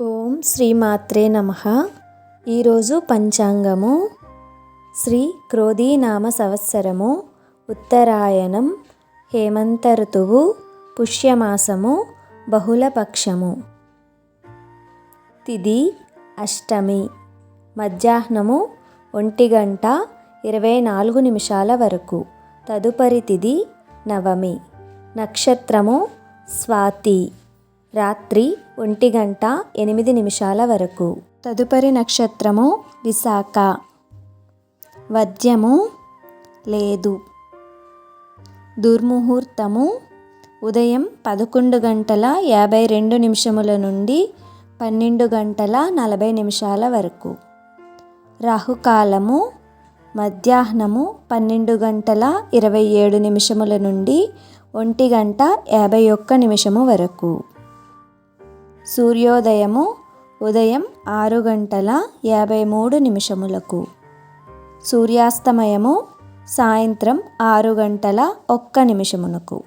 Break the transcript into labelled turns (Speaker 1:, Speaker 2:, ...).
Speaker 1: ఓం శ్రీమాత్రే నమ. ఈరోజు పంచాంగము శ్రీ క్రోధీనామ సంవత్సరము ఉత్తరాయణం హేమంత ఋతువు పుష్యమాసము బహుళపక్షము. తిది అష్టమి మధ్యాహ్నము ఒంటి గంట ఇరవై నాలుగు నిమిషాల వరకు. తదుపరి తిది నవమి నక్షత్రము స్వాతి. రాత్రి ఒంటి గంట ఎనిమిది నిమిషాల వరకు. తదుపరి నక్షత్రము విశాఖ. వద్యము లేదు. దుర్ముహూర్తము ఉదయం పదకొండు గంటల యాభై రెండు నిమిషముల నుండి పన్నెండు గంటల నలభై నిమిషాల వరకు. రాహుకాలము మధ్యాహ్నము పన్నెండు గంటల ఇరవై ఏడు నిమిషముల నుండి ఒంటి గంట యాభై ఒక్క నిమిషము వరకు. సూర్యోదయము ఉదయం ఆరు గంటల యాభై మూడు నిమిషములకు. సూర్యాస్తమయము సాయంత్రం ఆరు గంటల ఒక్క నిమిషమునకు.